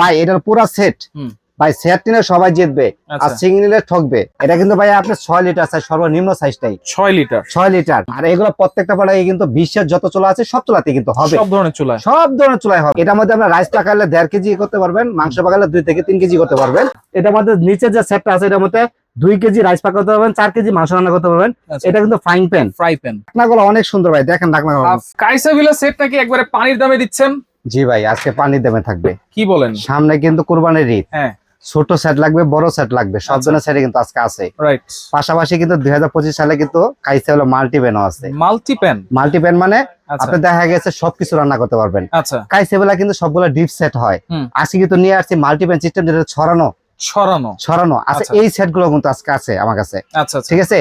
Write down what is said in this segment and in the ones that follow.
ভাই এটার পুরো সেট ভাই সেট নিলে সবাই জিতবে আর আচ্ছা। সিঙ্গেল নিলে ঠকবে। এটা কিন্তু ভাই আপনার ছয় লিটার সাইজ সর্বনিম্ন সাইজটাই ছয় লিটার ছয় লিটার আর এগুলো প্রত্যেকটা প্রোডাক্টে কিন্তু বিশ্বের যত চুলা আছে সব চুলাতে কিন্তু হবে। সব ধরনের চুলায় সব ধরনের চুলাই হবে। এটার মধ্যে আপনার রাইস পাকালে দেড় কেজি করতে পারবেন মাংস পাকালে দুই থেকে তিন কেজি করতে পারবেন। এটার মধ্যে নিচে যে সেটটা আছে এটার মধ্যে দুই কেজি রাইস পাক করতে পারবেন চার কেজি মাংস রান্না করতে পারবেন। আচ্ছা। এটা কিন্তু ফ্রাইং প্যান ফ্রাই প্যান ঢাকনাগুলো অনেক সুন্দর ভাই দেখেন ঢাকনা কাইসা ভিলা সেট নাকি একবারে পানির দামে দিচ্ছেন? জি ভাই আজকে পানির দামে থাকবে। কি বলেন? সামনে কিন্তু কোরবানির ঈদ। হ্যাঁ। ছোট সেট লাগবে বড় সেট লাগবে সব আচ্ছা। ধরনের সেটে কিন্তু আজকে আছে। রাইট পাশাপাশি কিন্তু দুই সালে কিন্তু কাইসে হলো মাল্টি প্যানও আছে। মাল্টি প্যান মাল্টি প্যান মানে আচ্ছা। আপনি দেখা গেছে সবকিছু রান্না করতে পারবেন। আচ্ছা। কাইসেবেলা কিন্তু সবগুলো ডিপ সেট হয়। আজকে কিন্তু নিয়ে আসছি মাল্টি প্যান সিস্টেম যেটা ছড়ানো। ছড়ানো। ছড়ানো। আচ্ছা। এই সেটগুলো কিন্তু আজকে আছে আমার কাছে। আচ্ছা। ঠিক আছে?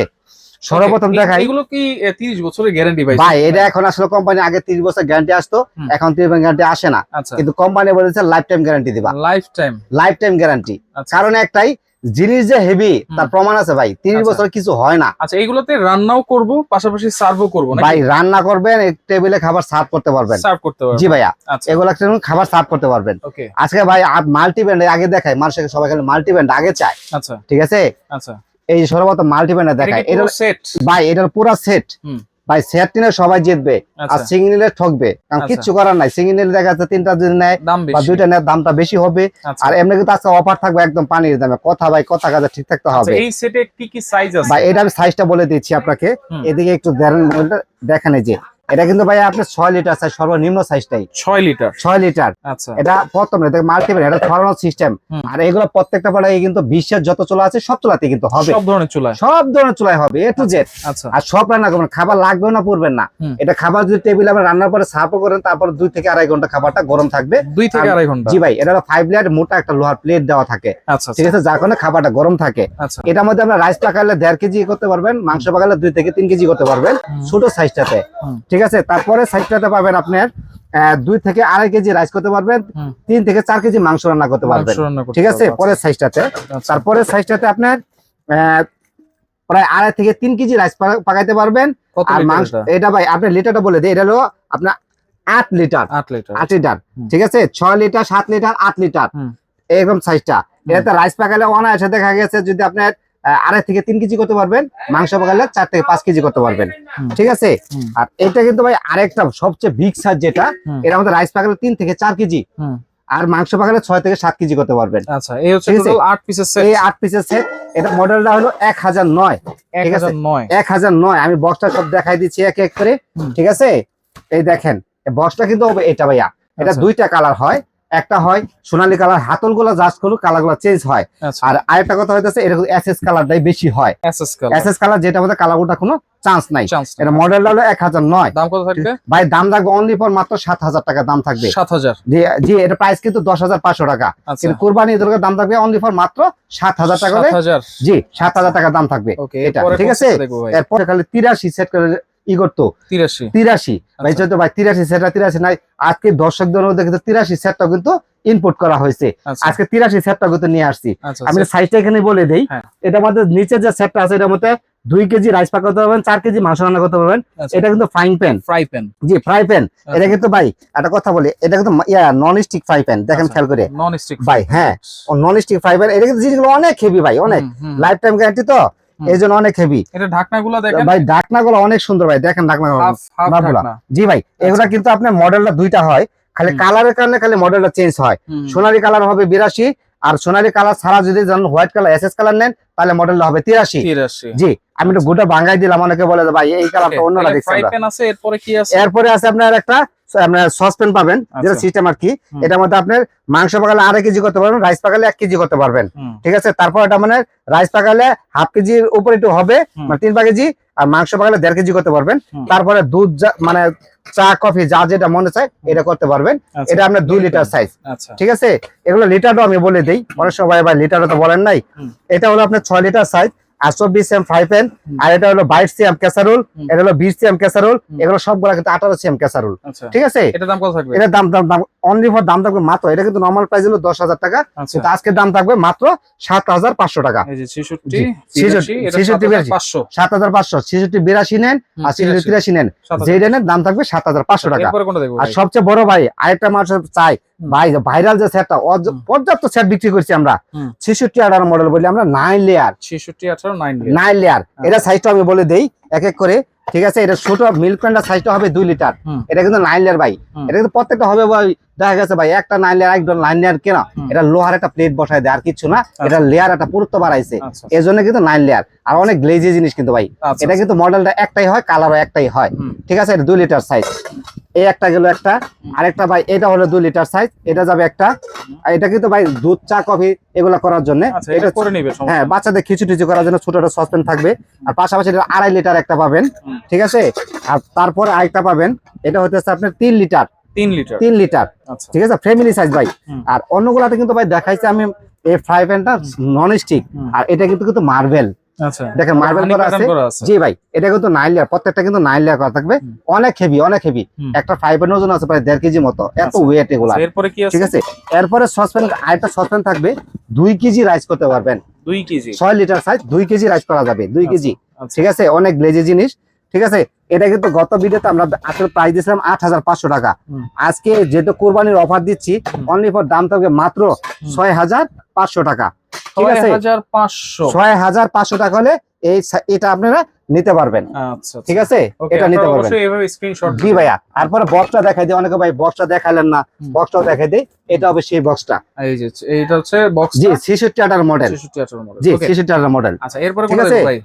সর্বপ্রথম দেখাই। এগুলো কি 30 বছরের গ্যারান্টি ভাই ভাই এটা এখন আসলে কোম্পানি আগে 30 বছর গ্যারান্টি আসতো এখন 30 বছর গ্যারান্টি আসে না। আচ্ছা। কিন্তু কোম্পানি বলেছে লাইফ টাইম গ্যারান্টি দিবা। Life time life time guarantee কারণ একটাই জিনিস যে হেভি তার প্রমাণ আছে ভাই। 30 আচ্ছা। বছর কিছু হয় না। আচ্ছা এগুলোতে রান্নাও করব পাশাপাশি সার্ভও করব ভাই রান্না করবেন টেবিলে খাবার সার্ভ করতে পারবেন। সার্ভ করতে পারব জি ভাইয়া আচ্ছা। এগুলো একটা খাবার সার্ভ করতে পারবেন। ওকে আজকে ভাই মাল্টি ব্যান্ড আগে দেখায় মানুষকে সবাই খালি মাল্টি ব্যান্ড আগে চায়। আচ্ছা। ঠিক আছে? আচ্ছা। এই সর্বত মাল্টি ব্যান্ড দেখায়। এটা সেট ভাই এটার পুরো সেট। ভাই সেট নিলে সবাই জিতবে আর সিগনেলে সিঙ্গেল ঠকবে। কারণ কিছু কিচ্ছু করার নাই। সিঙ্গেল দেখা যাচ্ছে তিনটা যদি নেয় বা দুইটা নেয় দামটা বেশি হবে। আচ্ছা। আর এমনি কিন্তু আজকে অফার থাকবে একদম পানির দামে। কথা ভাই কথা কাজে ঠিক থাকতে আচ্ছা হবে। এই সেটে কি কি সাইজ আছে? ভাই এটা আমি সাইজটা বলে দিচ্ছি আপনাকে। এদিকে একটু দেখেন দেখেন এই যে। এটা কিন্তু ভাই আপনার ছয় লিটার সাইজ সর্বনিম্ন সাইজটাই 6 লিটার। ছয় লিটার। আচ্ছা। এটা প্রথম মাল্টিপ্যান এটা ছড়ানো সিস্টেম আর এগুলো প্রত্যেকটা প্রোডাক্টে কিন্তু বিশ্বের যত চুলা আছে সব চুলাতে কিন্তু হবে। সব ধরনের চুলায়। সব ধরনের চুলাই হবে এ টু জেড আচ্ছা আর সব রান্না করবেন খাবার লাগবেও না পড়বেন না। এটা খাবার যদি টেবিলে আপনি রান্নার পরে সার্ভও করেন তারপর দুই থেকে আড়াই ঘণ্টা খাবারটা গরম থাকবে। দুই থেকে আড়াই ঘণ্টা। জি ভাই এটা হলো ফাইভ লেয়ার মোটা একটা লোহার প্লেট দেওয়া থাকে। আচ্ছা ঠিক আছে যার কারণে খাবারটা গরম থাকে। আচ্ছা। এটার মধ্যে আমরা রাইস পাকালে দেড় কেজি করতে পারবেন মাংস পাকালে দুই থেকে তিন কেজি করতে পারবেন ছোট সাইজটাতে হুম। ঠিক আছে? তারপরে সাইজটাতে পাবেন আপনার দুই থেকে আড়াই কেজি রাইস করতে পারবেন তিন থেকে চার কেজি মাংস রান্না করতে পারবেন। ঠিক আছে? পরের সাইজটাতে আচ্ছা। তারপরে সাইজটাতে আপনার প্রায় আড়াই থেকে তিন কেজি রাইস পাকাইতে পারবেন। আর মাংস এটা? ভাই আপনার লিটারটা বলে দিই এটা হলো আপনার আট লিটার আট লিটার আট লিটার ঠিক আছে? ছয় লিটার সাত লিটার আট লিটার। এরকম সাইজটা এটাতে রাইস পাকালে অনায়াসে দেখা গেছে যদি আপনার আড়াই থেকে তিন কেজি করতে পারবেন মাংস পাকালে চার থেকে পাঁচ কেজি করতে পারবেন। ঠিক আছে? আর এটা কিন্তু ভাই আরেকটা সবচেয়ে বিগ সাইজ যেটা। এর মধ্যে রাইস পাকালে তিন থেকে চার কেজি আর মাংস পাকালে ছয় থেকে সাত কেজি করতে পারবেন। আচ্ছা এই হচ্ছে? আট পিসের সেট এই আট পিসের সেট এটা মডেলটা হলো এক হাজার নয়। ঠিক আছে? এক হাজার নয়। আমি বক্সটা সব দেখাই দিচ্ছি এক এক করে। ঠিক আছে? এই দেখেন বক্সটা কিন্তু এটা ভাইয়া এটা আচ্ছা। দুইটা কালার হয়। একটা হয় সোনালী কালার হাতলগুলা জাস্ট করুন কালারগুলা চেঞ্জ হয়। আচ্ছা। আর আরেকটা কথা হইতেছে এরকম এসএস কালারটাই বেশি হয়। কালার। এসএস কালার যেটা মধ্যে কালার ওটা কোনো চান্স নাই। এটা মডেলটা হলো এক হাজার নয়। দাম কত থাকবে? ভাই দাম থাকবে অনলি ফর মাত্র সাত হাজার টাকা দাম থাকবে। 7000 জি জি এটা প্রাইস কিন্তু দশ হাজার পাঁচশো টাকা। আচ্ছা। কিন্তু কোরবানি ঈদের দাম থাকবে অনলি ফর মাত্র সাত হাজার টাকা হলে 7000 জি সাত হাজার টাকা দাম থাকবে এটা, ঠিক আছে? এরপরে খালি তিরাশি সেট করে ই করতো? 83 তিরাশি। ভাই আচ্ছা। ভাই তিরাশি সেটটা তিরাশি নাই। আজকে দর্শকদের মধ্যে কিন্তু তিরাশি সেটটা কিন্তু ইনপুট করা হয়েছে। আচ্ছা। আজকে তিরাশি সেটটা কিন্তু নিয়ে আসছি। আচ্ছা আমি সাইজটা এখানে বলে দেই। হ্যাঁ। এটার মধ্যে নিচে যে সেটটা আছে এটার মধ্যে দুই কেজি রাইস পাক করতে পারবেন চার কেজি মাংস রান্না করতে পারবেন। এটা কিন্তু ফ্রাইং প্যান ফ্রাই প্যান জি ফ্রাই প্যান এটা কিন্তু ভাই একটা কথা বলি এটা কিন্তু নন স্টিক ফ্রাই প্যান দেখেন। খেয়াল করে। নন স্টিক ভাই, হ্যাঁ। নন স্টিক ফ্রাই প্যান এটা কিন্তু জিনিসগুলো অনেক হেভি ভাই অনেক। লাইফ টাইম গ্যারান্টি তো। এই জন্য অনেক হেভি এটা ঢাকনাগুলো দেখেন। ভাই ঢাকনাগুলো অনেক সুন্দর ভাই দেখেন ঢাকনাগুলো। জি ভাই এগুলা কিন্তু আপনার মডেলটা দুইটা হয় খালি। কালারের কারণে খালি মডেলটা চেঞ্জ হয়। সোনালী কালার হবে বিরাশি আর সোনালী কালার ছাড়া যদি হোয়াইট কালার এস কালার নেন তাহলে মডেলটা হবে তিরাশি। জি আমি একটু গোটা বাঙ্গাই দিলাম অনেকে বলে ভাই এই কালারটা অন্যরা দেখছে এরপরে আছে? আপনার একটা আপনার সসপেন পাবেন যেটা আচ্ছা। সিস্টেম আর কি। এটার মধ্যে আপনার মাংস পাকালে আড়াই কেজি করতে পারবেন রাইস পাকালে এক কেজি করতে পারবেন। ঠিক আছে? তারপর এটা মানে রাইস পাকালে হাফ কেজির উপরে একটু হবে মানে তিন পা কেজি আর মাংস পাকালে দেড় কেজি করতে পারবেন। তারপরে দুধ মানে চা কফি যা যেটা মনে চায় এটা করতে পারবেন। আচ্ছা, এটা আপনার দুই লিটার সাইজ আচ্ছা। ঠিক আছে? এগুলো লিটারও আমি বলে দিই। অনেক সময় ভাই লিটারও তো বলেন নাই। এটা হলো আপনার ছয় লিটার সাইজ আর চব্বিশ সিএম ফ্রাই প্যান আর এটা হলো বাইশ সিএম ক্যাসারোল এটা হলো বিশ সিএম ক্যাসারোল এগুলো সবগুলা কিন্তু আঠারো সিএম ক্যাসারোল। আচ্ছা। ঠিক আছে? এটা দাম কত থাকবে? এটার দাম দাম দাম অনলি ফর দাম থাকবে মাত্র এটা কিন্তু নর্মাল প্রাইস হলো দশ হাজার টাকা আচ্ছা। কিন্তু দাম থাকবে মাত্র সাত হাজার পাঁচশো টাকা। এই যে 66 জি, 83 এটা 66, 7500 সাত হাজার পাঁচশো ছেষট্টি বিরাশি নেন আর ছেষট্টি 83 তিরাশি নেন। 7000 নেন দাম থাকবে সাত হাজার পাঁচশো টাকা। কোনটা দেখব আর সবচেয়ে বড় ভাই আরেকটা মানুষ চাই। ভাই ভাইরাল যে সেটটা। পর্যাপ্ত সেট বিক্রি করছি আমরা। ছেষট্টি আঠারো মডেল বলি আমরা নাইন লেয়ার ছেষট্টি আঠারো নাইন নাইন লেয়ার। এটা সাইজটা আমি বলে দেই এক এক করে। ঠিক আছে এটা ছোট মিল্ক প্যান্টার সাইজটা হবে দুই লিটার এটা কিন্তু নাইন লেয়ার ভাই। এটা কিন্তু প্রত্যেকটা হবে দেখা গেছে ভাই একটা নাইন লেয়ার একদম নাইন লেয়ার কেনা। এটা লোহার একটা প্লেট বসায় দেয় আর কিছু না। এটা লেয়ার একটা পুরুত্ব বাড়াইছে। আচ্ছা। এই জন্য কিন্তু নাইন লেয়ার আর অনেক গ্লেজি জিনিস কিন্তু ভাই। আচ্ছা। এটা কিন্তু মডেলটা একটাই হয় কালারও একটাই হয়। ঠিক আছে এটা দুই লিটার সাইজ এই একটা গেল একটা। আরেকটা ভাই এটা হলো দুই লিটার সাইজ এটা যাবে একটা। আর এটা কিন্তু ভাই দুধ চা কফি এগুলো করার জন্য। আচ্ছা এটা করে নিবে হ্যাঁ বাচ্চাদের খিচু টিচু করার জন্য ছোট একটা সসপ্যান থাকবে। আর পাশাপাশি আড়াই লিটার একটা পাবেন। ঠিক আছে? আর তারপর আরেকটা পাবেন। এটা হচ্ছে আপনার তিন লিটার তিন লিটার। তিন লিটার। আচ্ছা। ঠিক আছে? ফ্যামিলি সাইজ ভাই। আর অন্যগুলাতে কিন্তু ভাই দেখাইছে আমি এই ফ্রাই প্যানটা নন স্টিক আর এটা কিন্তু কিন্তু মার্বেল আচ্ছা। দেখেন মার্বেল করা আছে। জি ভাই এটা কিন্তু নাইন লেয়ার প্রত্যেকটা কিন্তু নাইন লেয়ার করা থাকবে। অনেক হেভি অনেক হেভি। একটা ফাইবার ওজন আছে প্রায় দেড় কেজি মতো। এত। ওয়েট এগুলা। আচ্ছা, এরপরে কি আছে? ঠিক আছে? এরপরে সসপ্যান আরেকটা সসপ্যান থাকবে। দুই কেজি রাইস করতে পারবেন। দুই কেজি। ছয় লিটার সাইজ দুই কেজি রাইস করা যাবে দুই। কেজি। ঠিক আছে? অনেক গ্লেজি জিনিস। ঠিক আছে? এটা কিন্তু গত ভিডিওতে আমরা আসলে প্রাইস দিয়েছিলাম আট হাজার পাঁচশো টাকা। আজকে যেহেতু কোরবানির অফার দিচ্ছি। অনলি ফর দাম থাকবে মাত্র ছয় হাজার পাঁচশো টাকা। ঠিক আছে? ছয় হাজার পাঁচশো। টাকা হলে এই এটা আপনারা নিতে পারবেন। আচ্ছা ঠিক আছে? এটা নিতে পারবেন। অবশ্যই এভাবে স্ক্রিনশট জি ভাইয়া। তারপরে বক্সটা দেখাই দিই। অনেকে ভাই বক্সটা দেখালেন না। বক্সটা দেখাই দিই। এটা হবে সেই বক্সটা এই যে এইটা হচ্ছে বক্স জি ছেষট্টি আটার মডেল 66 মডেল জি ওকে ছেষট্টি আটার মডেল আচ্ছা এরপরে ঠিক কোনটা আছে? ভাই?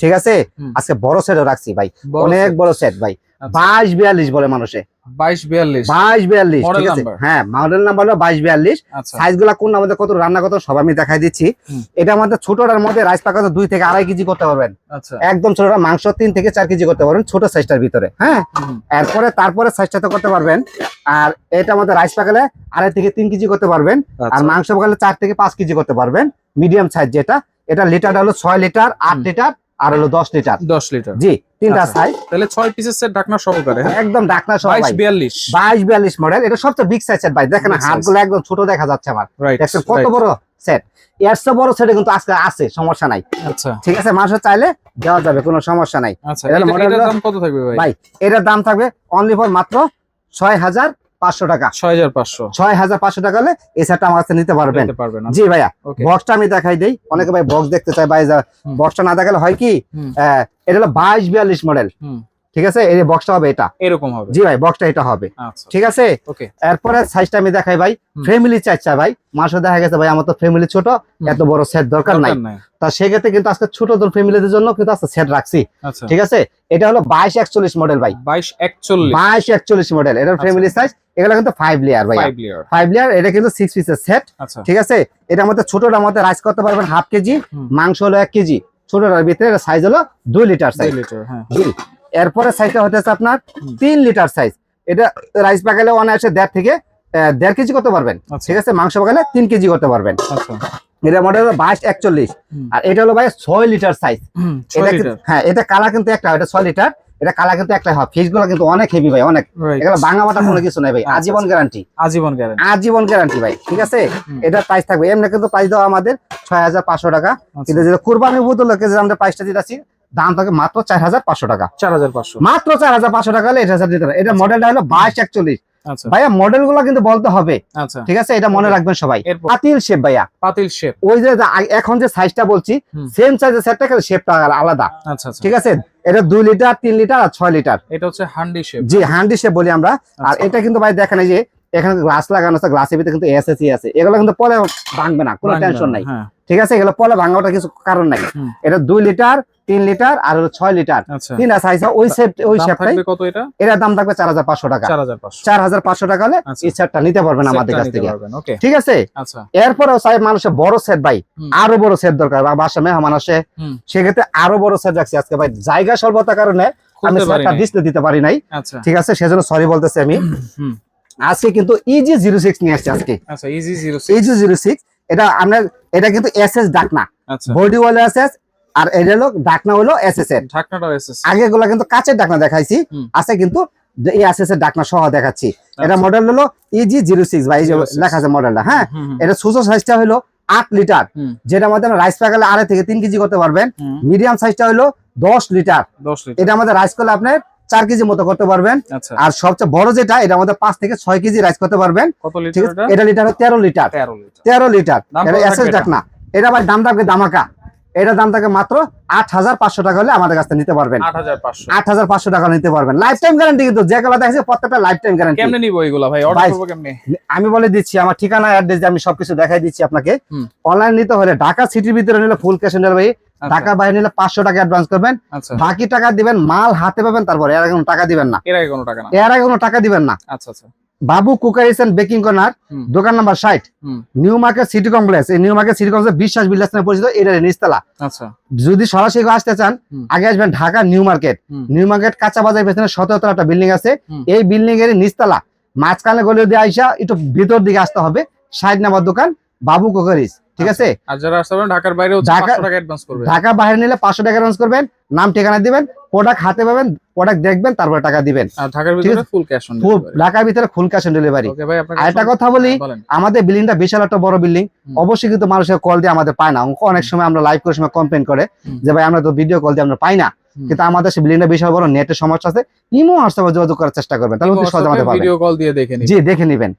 ঠিক আছে। আজকে বড় সেটও রাখছি ভাই। অনেক বড় সেট ভাই। আচ্ছা, বাইশ বিয়াল্লিশ বলে মানুষে। 22 42 বাইশ বিয়াল্লিশ ঠিক আছে? হ্যাঁ মডেল নাম্বার হলো বাইশ বিয়াল্লিশ। আচ্ছা। সাইজগুলা কোন আমাদের কত রান্না কত সব আমি দেখাই দিচ্ছি। এটা আমাদের ছোটটার মধ্যে রাইস পাকাতে দুই থেকে আড়াই কেজি করতে পারবেন। আচ্ছা। একদম ছোটটা মাংস তিন থেকে চার কেজি করতে পারবেন ছোট সাইজটার ভিতরে হ্যাঁ? এরপরে তারপরে সাইজটাতে করতে পারবেন। আর এটা আমাদের রাইস পাকালে আড়াই থেকে তিন কেজি করতে পারবেন। আর আচ্ছা। মাংস পাকালে চার থেকে পাঁচ কেজি করতে পারবেন। মিডিয়াম সাইজ যেটা। এটা লিটারটা হলো ছয় লিটার আট লিটার আর হলো দশ লিটার। 10 লিটার। জি তিনটা আচ্ছা। সাইজ তাহলে 6 পিসের সেট ঢাকনা সহকারে হ্যাঁ? একদম ঢাকনা সহকারে। 22 42 বাইশ বিয়াল্লিশ মডেল এটা সবচেয়ে বিগ সাইজের ভাই। দেখেন হাতগুলো একদম ছোট দেখা যাচ্ছে আমার। রাইট কত বড় সেট এর চেয়ে বড় সেটে কিন্তু আজকে আছে সমস্যা নাই। আচ্ছা। ঠিক আছে মানুষ চাইলে দেওয়া যাবে কোনো সমস্যা নাই। আচ্ছা এটার দাম কত থাকবে ভাই? ভাই এটার দাম থাকবে অনলি ফর মাত্র ছয় হাজার পাঁচশো। ছয় হাজার পাঁচশো টাকা হলে এই সেটটা আমার কাছে নিতে পারবেন। পারবেন জি ভাইয়া বক্সটা আমি দেখাই দেই। অনেকে ভাই বক্স দেখতে চাই ভাই। বক্সটা না দেখালে হয় কি আহ, এটা হলো বাইশ বিয়াল্লিশ মডেল ঠিক আছে? এই বক্সটা হবে এটা। এরকম হবে। জি ভাই বক্সটা এটা হবে। আচ্ছা। ঠিক আছে? ওকে এরপরে সাইজটা আমি দেখাই ভাই। ফ্যামিলি চাইছা ভাই। মাসে দেখা গেছে ভাই আমার তো ফ্যামিলি ছোট এত বড় সেট দরকার নাই। তা সেক্ষেত্রে কিন্তু আজকে ছোট দল ফ্যামিলিদের জন্য কিন্তু আজকে সেট রাখছি। আচ্ছা। ঠিক আছে? এটা হলো বাইশ একচল্লিশ মডেল ভাই। 22 41 বাইশ একচল্লিশ মডেল এটা। ফ্যামিলি সাইজ এগুলো কিন্তু ফাইভ লেয়ার ভাই 5 লেয়ার ফাইভ লেয়ার এটা কিন্তু সিক্স পিসের সেট ঠিক আছে? এটা আমাদের ছোটটার মধ্যে রাইস করতে পারবেন হাফ কেজি মাংস হলো এক কেজি। ছোটটার ভিতরে সাইজ হলো দুই লিটার সাইজ 2 লিটার হ্যাঁ। জি। এরপরে সাইজটা হতেছে আপনার তিন লিটার সাইজ এটা রাইস পাকালে অনায়াসে দেড় থেকে দেড় কেজি করতে পারবেন। আচ্ছা। ঠিক আছে? মাংস পাকালে তিন কেজি করতে পারবেন। আচ্ছা। এটা মডেল হলো বাইশ একচল্লিশ। আর এটা হলো ভাই ছয় লিটার সাইজ এটা 6 কিন্তু- লিটার হ্যাঁ এটা কালার কিন্তু একটা এটা ছয় লিটার এটা কালার কিন্তু একটা হয়। ফিসগুলো কিন্তু অনেক হেভি ভাই অনেক। এগুলো ভাঙা বাটা কোনো কিছু নাই ভাই। আচ্ছা, আজীবন। গ্যারান্টি আজীবন গ্যারান্টি আজীবন গ্যারান্টি ভাই ঠিক আছে? এটা প্রাইস থাকবে। এমনি কিন্তু প্রাইস দেওয়া আমাদের ছয় হাজার পাঁচশো টাকা। কিন্তু যেটা কুরবানি উপলক্ষে যে আমরা প্রাইসটা দিতেছি দাম থাকে মাত্র চার হাজার পাঁচশো টাকা। 4500 মাত্র চার হাজার পাঁচশো টাকা হলে এটা হাজার দিতে পারে। এটা মডেলটা হলো বাইশ একচল্লিশ। আচ্ছা। ভাইয়া মডেলগুলো কিন্তু বলতে হবে। আচ্ছা। ঠিক আছে? এটা মনে রাখবেন সবাই। পাতিল শেপ ভাইয়া। পাতিল শেপ ওই যে এখন যে সাইজটা বলছি। সেম সাইজের সেটটা কিন্তু শেপটা আলাদা। আচ্ছা আচ্ছা। ঠিক আছে? এটা দুই লিটার তিন লিটার আর ছয় লিটার এটা হচ্ছে হান্ডি শেপ জি হ্যান্ডি শেপ বলি আমরা। আর আচ্ছা। এটা কিন্তু ভাই দেখেন এই যে এখানে গ্লাস লাগানো আছে গ্লাসের ভিতরে কিন্তু এসএসি আছে। এগুলো কিন্তু পরে ভাঙবে না কোনো টেনশন নাই। হ্যাঁ। ঠিক আছে? এগুলো পরে ভাঙাটা কিছু কারণ নাই। এটা দুই লিটার তিন লিটার আর হলো ছয় লিটার। আচ্ছা। তিনটা সাইজ ওই শেপ ওই কত এটা? এটার দাম থাকবে চার হাজার পাঁচশো টাকা। চার হাজার পাঁচশো। টাকা হলে আচ্ছা। এই সেটটা নিতে পারবেন আমাদের কাছ থেকে। ঠিক আছে? আচ্ছা। এরপরেও চাই মানুষের বড় সেট ভাই আরও বড় সেট দরকার। বাসা মেহমান আসে সেক্ষেত্রে আরও বড় সেট রাখছি আজকে ভাই। জায়গা স্বল্পতার কারণে আমি সেটটা। ডিসপ্লে দিতে পারি নাই। আচ্ছা। ঠিক আছে? সেজন্য সরি বলতেছি আমি। আজকে কিন্তু ইজি জিরো সিক্স নিয়ে আসছি আজকে। আচ্ছা ইজি 06 ইজি জিরো সিক্স এটা আমরা এটা কিন্তু এস এস ডাকনা বডি ওয়াল এস এস আর এটা হলো ডাকনা হলো এস এস এর। ঢাকনাটাও এসএস আগে গুলা কিন্তু কাচের ডাকনা দেখাইছি আছে কিন্তু এই এস এস এর ডাকনা সহ দেখাচ্ছি। এটা আচ্ছা। মডেল হলো ইজি জিরো সিক্স বা লেখা আছে মডেলটা হ্যাঁ? এটা সুসো সাইজটা হলো আট লিটার যেটা আমাদের রাইস প্যাকেলে আড়াই থেকে তিন কেজি করতে পারবেন। মিডিয়াম সাইজটা হলো দশ লিটার। 10 লিটার। এটা আমাদের রাইস করলে আপনার চার কেজি মতো করতে পারবেন। আচ্ছা। আর সবচেয়ে বড় যেটা এটার মধ্যে পাঁচ থেকে ছয় কেজি রাইস করতে পারবেন। এটা? এটা লিটার তেরো লিটার। তেরো লিটার। এটা না এটা? ভাই দাম থাকবে দামাকা। এটা দাম থাকে মাত্র আট হাজার পাঁচশো টাকা হলে আমাদের কাছ নিতে পারবেন। আট হাজার পাঁচশো। টাকা নিতে পারবেন। লাইফ টাইম গ্যারান্টি কিন্তু যে কালা দেখছে প্রত্যেকটা লাইফ টাইম গ্যারান্টি কেমনে নিবো এগুলা ভাই? অর্ডার ভাই, কেমনে? আমি বলে দিচ্ছি আমার ঠিকানা অ্যাড্রেস আমি সবকিছু দেখাই দিচ্ছি আপনাকে। অনলাইন নিতে হলে ঢাকা সিটির ভিতরে নিলে ফুল ক্যাশ অন ডেলিভারি আচ্ছা, ঢাকা বাইরে নিলে পাঁচশো টাকা অ্যাডভান্স করবেন। আচ্ছা। বাকি টাকা দিবেন মাল হাতে পাবেন তারপর এর আগে কোনো টাকা দিবেন না। এর আগে কোনো টাকা না। এর আগে কোনো টাকা দিবেন না। আচ্ছা আচ্ছা। Babu cookeries and baking corner দোকান নাম্বার ষাট। নিউ মার্কেট সিটি কমপ্লেক্স এই new market city complex Biswas builders নামে পরিচিত এটা নিচতলা। আচ্ছা। যদি সরাসরি আসতে চান আগে আসবেন Dhaka new market new market কাঁচা বাজার পেছনে সতেরো একটা বিল্ডিং আছে। এই বিল্ডিং এর নিচতলা। মাঝখানে গলি দিয়ে আইসা একটু ভিতর দিকে আসতে হবে। ষাট নাম্বার দোকান বাবু কুকারিস ঠিক আছে? আর যারা আসতে পারেন ঢাকার বাইরে হচ্ছে ঢাকা- পাঁচশো টাকা অ্যাডভান্স করবে। ঢাকা বাইরে নিলে পাঁচশো টাকা অ্যাডভান্স করবেন নাম ঠিকানা দিবেন প্রোডাক্ট হাতে পাবেন প্রোডাক্ট দেখবেন তারপরে টাকা দিবেন। আর ঢাকার ভিতরে ফুল ক্যাশ অন ফুল- ঢাকার ভিতরে full cash on delivery okay ভাই আপনাকে আর একটা কথা বলি আমাদের বিল্ডিংটা বিশাল একটা বড় বিল্ডিং অবশ্যই কিন্তু মানুষের কল দিয়ে আমাদের পায় না। অনেক সময় আমরা লাইভ করে সময় কমপ্লেন করে যে ভাই আমরা তো ভিডিও কল দিয়ে আমরা পাই না। কিন্তু আমাদের সেই বিল্ডিংটা বিশাল বড় নেটের সমস্যা আছে। ইমো হোয়াটসঅ্যাপে যোগাযোগ করার চেষ্টা করবেন। তাহলে অতি সহজে আমাদের ভিডিও কল দিয়ে দেখে জি দেখে নিবেন।